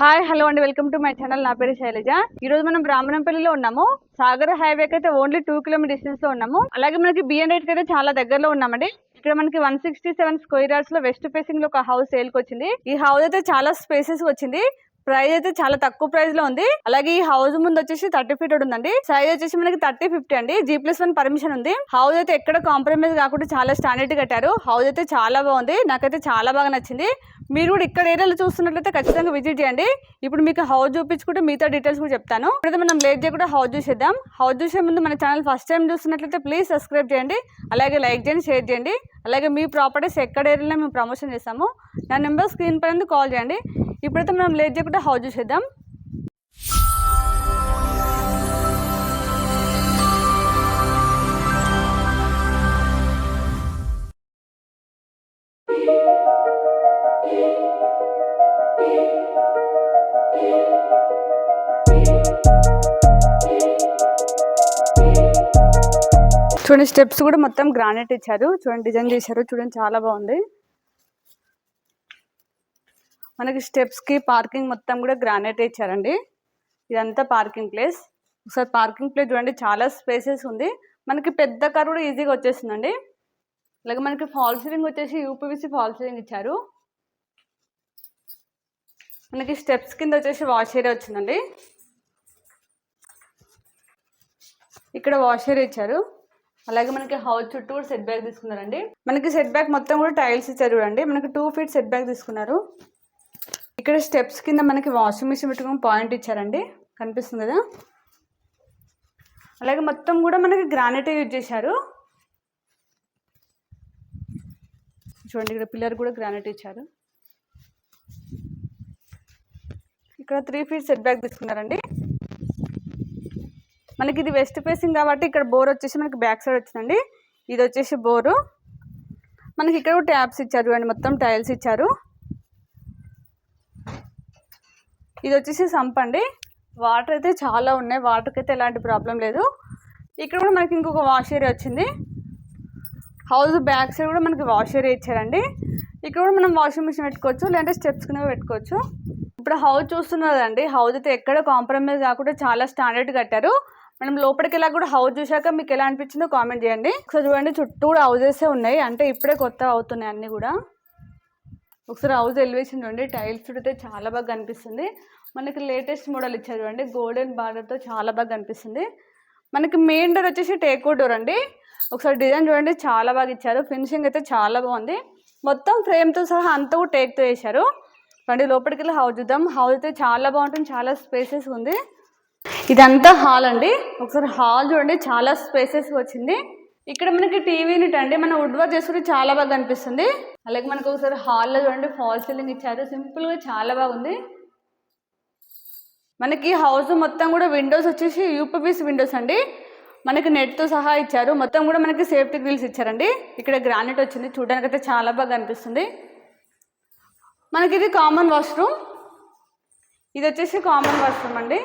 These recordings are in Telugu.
హాయ్ హలో అండి వెల్కమ్ టు మై ఛానల్ నా పేరు శైలజ. ఈ రోజు మనం బ్రాహ్మణంపల్లిలో ఉన్నాము. సాగర్ హైవే అయితే ఓన్లీ టూ కిలోమీటర్ డిస్టెన్స్లో ఉన్నాము. అలాగే మనకి బిఎన్ రేట్ అయితే చాలా దగ్గరలో ఉన్నామండి. ఇక్కడ మనకి వన్ సిక్స్టీ సెవెన్ స్క్వేర్ యార్డ్స్లో వెస్ట్ ఫేసింగ్లో ఒక హౌస్ సేల్కి వచ్చింది. ఈ హౌస్ అయితే చాలా స్పేసెస్ వచ్చింది. ప్రైస్ అయితే చాలా తక్కువ ప్రైస్లో ఉంది. అలాగే ఈ హౌస్ ముందు వచ్చేసి థర్టీ ఫీట్ ఉందండి. సైజ్ వచ్చేసి మనకి థర్టీ ఫిఫ్టీ అండి. జీ ప్లస్ వన్ పర్మిషన్ ఉంది. హౌస్ అయితే ఎక్కడ కాంప్రమైజ్ కాకుండా చాలా స్టాండర్డ్ కట్టారు. హౌస్ అయితే చాలా బాగుంది. నాకైతే చాలా బాగా నచ్చింది. మీరు కూడా ఇక్కడ ఏరియాలో చూస్తున్నట్లయితే ఖచ్చితంగా విజిట్ చేయండి. ఇప్పుడు మీకు హౌస్ చూపించుకుంటే మిగతా డీటెయిల్స్ కూడా చెప్తాను. ఇప్పుడైతే మనం లేట్ చేయకుండా హౌస్ చూసేద్దాం. హౌస్ చూసే ముందు మన ఛానల్ ఫస్ట్ టైం చూస్తున్నట్లయితే ప్లీజ్ సబ్స్క్రైబ్ చేయండి. అలాగే లైక్ చేయండి షేర్ చేయండి. అలాగే మీ ప్రాపర్టీస్ ఎక్కడ ఏరియాలో మేము ప్రమోషన్ చేస్తాము నా నెంబర్ స్క్రీన్ పైన కాల్ చేయండి. ఇప్పుడైతే మనం లేట్ చేయకుండా హౌస్ చూసేద్దాం. చూడండి స్టెప్స్ కూడా మొత్తం గ్రానైట్ ఇచ్చారు. చూడండి డిజైన్ చేశారు చూడండి చాలా బాగుంది. మనకి స్టెప్స్కి పార్కింగ్ మొత్తం కూడా గ్రానైట్ ఇచ్చారండి. ఇదంతా పార్కింగ్ ప్లేస్. ఒకసారి పార్కింగ్ ప్లేస్ చూడండి చాలా స్పేసెస్ ఉంది. మనకి పెద్ద కార్ కూడా ఈజీగా వచ్చేసిందండి అలాగే మనకి ఫాల్ సీలింగ్ వచ్చేసి యూపీవీసీ ఫాల్ సీలింగ్ ఇచ్చారు. మనకి స్టెప్స్ కింద వచ్చేసి వాష్ ఏరియా వచ్చిందండి. ఇక్కడ వాష్ ఏరియా ఇచ్చారు. అలాగే మనకి హౌస్ చుట్టూ సెట్ బ్యాక్ తీసుకున్నారండి. మనకి సెట్ బ్యాక్ మొత్తం కూడా టైల్స్ ఇచ్చారు చూడండి. మనకి టూ ఫీట్ సెట్ బ్యాక్ తీసుకున్నారు. ఇక్కడ స్టెప్స్ కింద మనకి వాషింగ్ మిషన్ పెట్టుకుని పాయింట్ ఇచ్చారండి. కనిపిస్తుంది కదా? అలాగే మొత్తం కూడా మనకి గ్రానైట్ యూజ్ చేశారు. చూడండి ఇక్కడ పిల్లర్ కూడా గ్రానైట్ ఇచ్చారు. ఇక్కడ త్రీ ఫీట్ సెట్ బ్యాక్ తీసుకున్నారండి. మనకి ఇది వెస్ట్ ఫేసింగ్ కాబట్టి ఇక్కడ బోర్ వచ్చేసి మనకి బ్యాక్ సైడ్ వచ్చిందండి. ఇది వచ్చేసి బోరు మనకి ఇక్కడ కూడా ఇచ్చారు అండి మొత్తం టైల్స్ ఇచ్చారు. ఇది వచ్చేసి సంప్ అండి. వాటర్ అయితే చాలా ఉన్నాయి వాటర్కి అయితే ఎలాంటి ప్రాబ్లం లేదు. ఇక్కడ కూడా మనకి ఇంకొక వాష్ ఏరియా వచ్చింది. హౌస్ బ్యాక్ సైడ్ కూడా మనకి వాష్ ఏరియా ఇచ్చారండి. ఇక్కడ కూడా మనం వాషింగ్ మిషన్ పెట్టుకోవచ్చు లేదంటే స్టెప్స్ కింద పెట్టుకోవచ్చు. ఇప్పుడు హౌస్ చూస్తున్నదండి హౌస్ అయితే ఎక్కడ కాంప్రమైజ్ కాకుండా చాలా స్టాండర్డ్ కట్టారు. మనం లోపలికి వెళ్ళా కూడా హౌస్ చూశాక మీకు ఎలా అనిపించిందో కామెంట్ చేయండి. ఒకసారి చూడండి చుట్టూ కూడా హౌజెస్ ఉన్నాయి. అంటే ఇప్పుడే కొత్త అవుతున్నాయి అన్నీ కూడా. ఒకసారి హౌస్ ఎలివేషన్ చూడండి. టైల్స్ చుడితే చాలా బాగా కనిపిస్తుంది. మనకి లేటెస్ట్ మోడల్ ఇచ్చారు చూడండి. గోల్డెన్ బార్డర్తో చాలా బాగా కనిపిస్తుంది. మనకి మెయిన్ డోర్ వచ్చేసి టేక్ డోర్ అండి. ఒకసారి డిజైన్ చూడండి. చాలా బాగా ఇచ్చారు. ఫినిషింగ్ అయితే చాలా బాగుంది. మొత్తం ఫ్రేమ్తో సహా అంతా కూడా టేక్తో వేశారు రండి లోపలికి వెళ్ళి హౌస్ చూద్దాం. హౌస్ అయితే చాలా బాగుంటుంది. చాలా స్పేసెస్ ఉంది. ఇదంతా హాల్ అండి. ఒకసారి హాల్ చూడండి చాలా స్పేసెస్ వచ్చింది. ఇక్కడ మనకి టీవీ యూనిట్ అండి. మన వుడ్ వర్క్ చేసుకుంటే చాలా బాగా కనిపిస్తుంది. అలాగే మనకు ఒకసారి హాల్లో చూడండి ఫాల్ సీలింగ్ ఇచ్చారు. సింపుల్గా చాలా బాగుంది. మనకి హౌస్ మొత్తం కూడా విండోస్ వచ్చేసి యూపీపీస్ విండోస్ అండి. మనకి నెట్తో సహా ఇచ్చారు. మొత్తం కూడా మనకి సేఫ్టీ గ్రిల్స్ ఇచ్చారండి. ఇక్కడ గ్రానైట్ వచ్చింది. చూడడానికి అయితే చాలా బాగా కనిపిస్తుంది. మనకి ఇది కామన్ వాష్రూమ్. ఇది వచ్చేసి కామన్ వాష్రూమ్ అండి.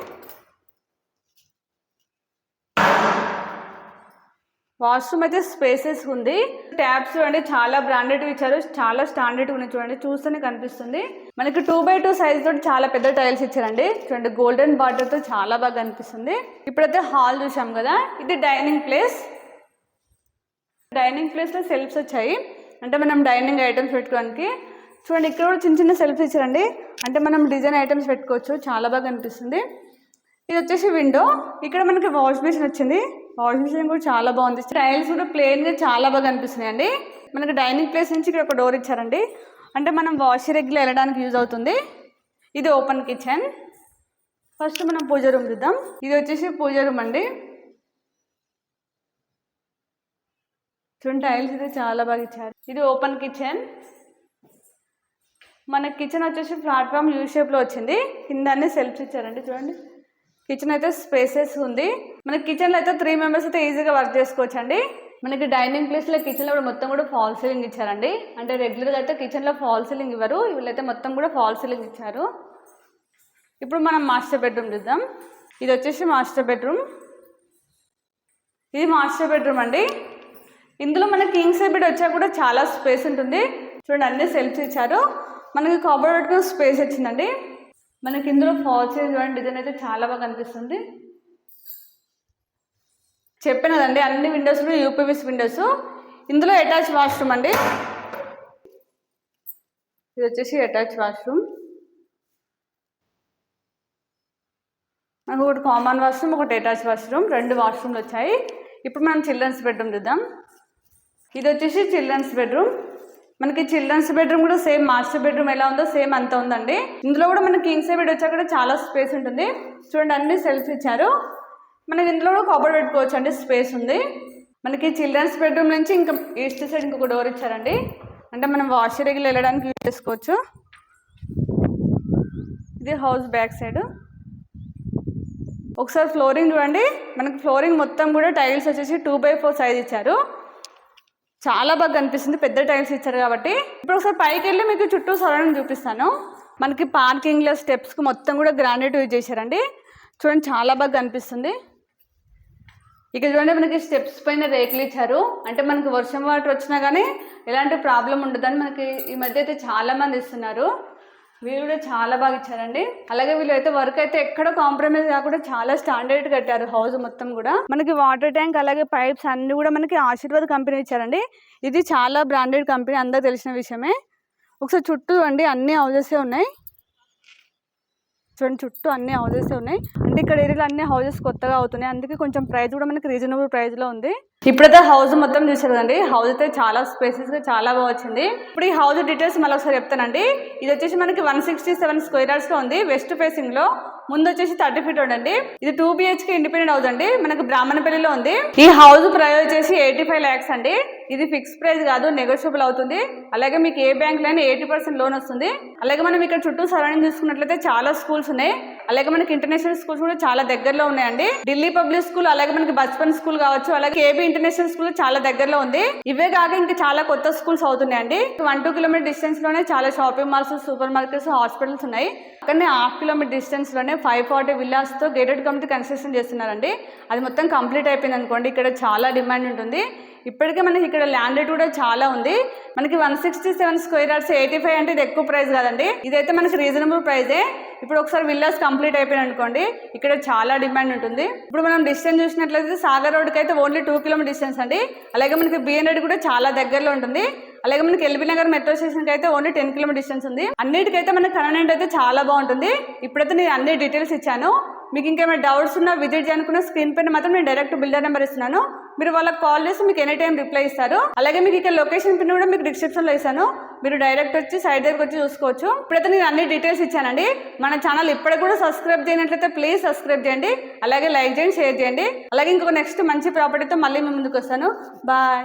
వాష్రూమ్ అయితే స్పేసెస్ ఉంది. ట్యాబ్స్ చూడండి చాలా బ్రాండెడ్ ఇచ్చారు. చాలా స్టాండర్డ్ ఉన్నాయి చూడండి. చూస్తేనే కనిపిస్తుంది. మనకి టూ బై టూ సైజ్ తోటి చాలా పెద్ద టైల్స్ ఇచ్చారండి. చూడండి గోల్డెన్ బార్డర్తో చాలా బాగా కనిపిస్తుంది. ఇప్పుడైతే హాల్ చూసాం కదా ఇది డైనింగ్ ప్లేస్ డైనింగ్ ప్లేస్లో సెల్ఫ్స్ వచ్చాయి. అంటే మనం డైనింగ్ ఐటమ్స్ పెట్టుకోవడానికి. చూడండి ఇక్కడ కూడా చిన్న చిన్న సెల్ఫ్స్ ఇచ్చారండి. అంటే మనం డిజైన్ ఐటమ్స్ పెట్టుకోవచ్చు. చాలా బాగా కనిపిస్తుంది. ఇది వచ్చేసి విండో ఇక్కడ మనకి వాష్ మిషన్ వచ్చింది. వాషింగ్ మిషన్ కూడా చాలా బాగుంది. టైల్స్ కూడా ప్లెయిన్గా చాలా బాగా కనిపిస్తున్నాయి అండి మనకి డైనింగ్ ప్లేస్ నుంచి ఇక్కడ ఒక డోర్ ఇచ్చారండి. అంటే మనం వాష్ రెగ్యులర్ వెళ్ళడానికి యూజ్ అవుతుంది. ఇది ఓపెన్ కిచెన్ ఫస్ట్ మనం పూజ రూమ్ చూద్దాం. ఇది వచ్చేసి పూజ రూమ్ అండి. చూడండి టైల్స్ అయితే చాలా బాగా ఇచ్చారు. ఇది ఓపెన్ కిచెన్ మన కిచెన్ వచ్చేసి ప్లాట్ఫామ్ యూ షేప్లో వచ్చింది. కింద అన్ని సెల్ఫ్స్ ఇచ్చారండి చూడండి. కిచెన్ అయితే స్పేసెస్ ఉంది. మన కిచెన్లో అయితే త్రీ మెంబర్స్ అయితే ఈజీగా వర్క్ చేసుకోవచ్చు అండి మనకి డైనింగ్ ప్లేస్లో కిచెన్లో కూడా మొత్తం కూడా ఫాల్ సీలింగ్ ఇచ్చారండి. అంటే రెగ్యులర్గా అయితే కిచెన్లో ఫాల్ సీలింగ్ ఇవ్వరు. వీళ్ళైతే మొత్తం కూడా ఫాల్ సీలింగ్ ఇచ్చారు. ఇప్పుడు మనం మాస్టర్ బెడ్రూమ్ చూద్దాం. ఇది వచ్చేసి మాస్టర్ బెడ్రూమ్ ఇది మాస్టర్ బెడ్రూమ్ అండి. ఇందులో మనకి కింగ్ సైడ్ బెడ్ వచ్చా కూడా చాలా స్పేస్ ఉంటుంది. చూడండి అన్ని సెల్ఫ్స్ ఇచ్చారు. మనకి కబోర్డ్ పెట్టుకుని స్పేస్ వచ్చిందండి మనకి ఇందులో ఫాల్స్ చూడండి డిజైన్ అయితే చాలా బాగా కనిపిస్తుంది. చెప్పినదండి అన్ని విండోస్ కూడా యూపీవీస్ విండోస్ ఇందులో అటాచ్ వాష్రూమ్ అండి. ఇది వచ్చేసి అటాచ్ వాష్రూమ్ మనకు ఒకటి కామన్ వాష్రూమ్ ఒకటి అటాచ్ వాష్రూమ్ రెండు వాష్రూమ్లు వచ్చాయి. ఇప్పుడు మనం చిల్డ్రన్స్ బెడ్రూమ్ చూద్దాం. ఇది వచ్చేసి చిల్డ్రన్స్ బెడ్రూమ్ మనకి చిల్డ్రన్స్ బెడ్రూమ్ కూడా సేమ్ మాస్టర్ బెడ్రూమ్ ఎలా ఉందో సేమ్ అంత ఉందండి. ఇందులో కూడా మనకి కింగ్ సైడ్ బెడ్ వచ్చాక కూడా చాలా స్పేస్ ఉంటుంది. చూడండి అన్ని సెల్ఫ్ ఇచ్చారు. మనకి ఇందులో కూడా కబోర్డ్ పెట్టుకోవచ్చు అండి స్పేస్ ఉంది. మనకి చిల్డ్రన్స్ బెడ్రూమ్ నుంచి ఇంకా ఈస్ట్ సైడ్ ఇంకొక డోర్ ఇచ్చారండి. అంటే మనం వాష్ వెళ్ళడానికి యూజ్ చేసుకోవచ్చు. ఇది హౌస్ బ్యాక్ సైడ్ ఒకసారి ఫ్లోరింగ్ చూడండి. మనకి ఫ్లోరింగ్ మొత్తం కూడా టైల్స్ వచ్చేసి టూ బై ఫోర్ సైజ్ ఇచ్చారు. చాలా బాగా కనిపిస్తుంది పెద్ద టైల్స్ ఇచ్చారు కాబట్టి. ఇప్పుడు ఒకసారి పైకి వెళ్ళి మీకు చుట్టూ సరౌండింగ్ చూపిస్తాను. మనకి పార్కింగ్లో స్టెప్స్కి మొత్తం కూడా గ్రానైట్ యూజ్ చేశారండి. చూడండి చాలా బాగా కనిపిస్తుంది. ఇక చూడండి మనకి స్టెప్స్ పైన రేకులు ఇచ్చారు. అంటే మనకి వర్షం వాటర్ వచ్చినా కానీ ఎలాంటి ప్రాబ్లం ఉండదని మనకి ఈ మధ్య అయితే చాలా మంది ఇస్తున్నారు. వీళ్ళు కూడా చాలా బాగా ఇచ్చారండి. అలాగే వీళ్ళు అయితే వర్క్ అయితే ఎక్కడ కాంప్రమైజ్ కాకుండా చాలా స్టాండర్డ్ కట్టారు హౌస్ మొత్తం కూడా. మనకి వాటర్ ట్యాంక్ అలాగే పైప్స్ అన్ని కూడా మనకి ఆశీర్వాద్ కంపెనీ ఇచ్చారండి. ఇది చాలా బ్రాండెడ్ కంపెనీ అందరికి తెలిసిన విషయమే. ఒకసారి చుట్టూ అండి అన్ని హౌజెసే ఉన్నాయి. చూడండి చుట్టూ అన్ని హౌజెస్ ఉన్నాయి. అంటే ఇక్కడ ఏరియాలో అన్ని హౌజెస్ కొత్తగా అవుతున్నాయి. అందుకే కొంచెం ప్రైస్ కూడా మనకి రీజనబుల్ ప్రైస్లో ఉంది. ఇప్పుడైతే హౌస్ మొత్తం చూసారు హౌస్ అయితే చాలా స్పేసెస్గా చాలా బాగా వచ్చింది. ఇప్పుడు ఈ హౌస్ డీటెయిల్స్ మళ్ళీ ఒకసారి చెప్తానండి. ఇది వచ్చేసి మనకి వన్ సిక్స్టీ సెవెన్ స్క్వేర్లో ఉంది. వెస్ట్ ఫేసింగ్లో. ముందు వచ్చేసి థర్టీ ఫీట్ ఉండండి ఇది టూ బిహెచ్కే ఇండిపెండెంట్ హౌస్ అండి. మనకి బ్రాహ్మణపల్లిలో ఉంది. ఈ హౌస్ ప్రైస్ వచ్చేసి ఎయిటీ ఫైవ్ ల్యాక్స్ అండి. ఇది ఫిక్స్ ప్రైస్ కాదు నెగోషియబుల్ అవుతుంది. అలాగే మీకు ఏ బ్యాంక్ ఎయిటీ పర్సెంట్ లోన్ వస్తుంది. అలాగే మనం ఇక్కడ చుట్టూ సరౌండింగ్ చూసుకున్నట్లయితే చాలా స్కూల్స్ ఉన్నాయి. అలాగే మనకి ఇంటర్నేషనల్ స్కూల్స్ కూడా చాలా దగ్గరలో ఉన్నాయండి. ఢిల్లీ పబ్లిక్ స్కూల్ అలాగే మనకి బచ్పన్ స్కూల్ కావచ్చు అలాగే ఏబీ ఇంటర్నేషనల్ స్కూల్ చాలా దగ్గరలో ఉంది. ఇవే కాక ఇంకా చాలా కొత్త స్కూల్స్ అవుతున్నాయండి. వన్ టూ కిలోమీటర్ డిస్టెన్స్లోనే చాలా shopping malls super markets hospitals ఉన్నాయి. అక్కడనే హాఫ్ కిలోమీటర్ డిస్టెన్స్లోనే ఫైవ్ ఫార్టీ విల్లాస్తో గేటెడ్ కమిటీ కన్స్ట్రక్షన్ చేస్తున్నారండి. అది మొత్తం కంప్లీట్ అయిపోయింది అనుకోండి ఇక్కడ చాలా డిమాండ్ ఉంటుంది. ఇప్పటికే మనకి ఇక్కడ ల్యాండ్ రేట్ కూడా చాలా ఉంది. మనకి one sixty seven square yards eighty five అంటే ఇది ఎక్కువ ప్రైస్ కాదండి. ఇదైతే మనకి రీజనబుల్ ప్రైజే ఇప్పుడు ఒకసారి విల్లాస్ కంప్లీట్ అయిపోయినాయి అనుకోండి ఇక్కడ చాలా డిమాండ్ ఉంటుంది. ఇప్పుడు మనం డిస్టెన్స్ చూసినట్లయితే సాగర్ రోడ్కి అయితే ఓన్లీ టూ కిలోమీటర్ డిస్టెన్స్ అండి. అలాగే మనకి బిఎన్ రెడ్డి కూడా చాలా దగ్గరలో ఉంటుంది. అలాగే మనకి ఎల్బీ నగర్ మెట్రో స్టేషన్కి అయితే ఓన్లీ టెన్ కిలోమీటర్ డిస్టెన్స్ ఉంది. అన్నిటికైతే మనకి కన్వీనియంట్ అయితే చాలా బాగుంటుంది. ఇప్పుడైతే నేను అన్ని డీటెయిల్స్ ఇచ్చాను. మీకు ఇంకేమైనా డౌట్స్ ఉన్నా విజిట్ చేయనుకున్న స్క్రీన్ పైన మాత్రం నేను డైరెక్ట్ బిల్డర్ నెంబర్ ఇస్తున్నాను. మీరు వాళ్ళకి కాల్ చేసి మీకు ఎనీ టైం రిప్లై ఇస్తారు. అలాగే మీకు ఇక్కడ లొకేషన్ పిన్ కూడా మీకు డిస్క్రిప్షన్లో ఇస్తాను. మీరు డైరెక్ట్ వచ్చి సైడ్ దగ్గరకు వచ్చి చూసుకోవచ్చు. ఇప్పుడైతే నేను అన్ని డీటెయిల్స్ ఇచ్చానండి. మన ఛానల్ ఇప్పటికి కూడా సబ్స్క్రైబ్ చేయనట్లయితే ప్లీజ్ సబ్స్క్రైబ్ చేయండి. అలాగే లైక్ చేయండి షేర్ చేయండి. అలాగే ఇంకొక నెక్స్ట్ మంచి ప్రాపర్టీతో మళ్ళీ మీ ముందుకు వస్తాను. బాయ్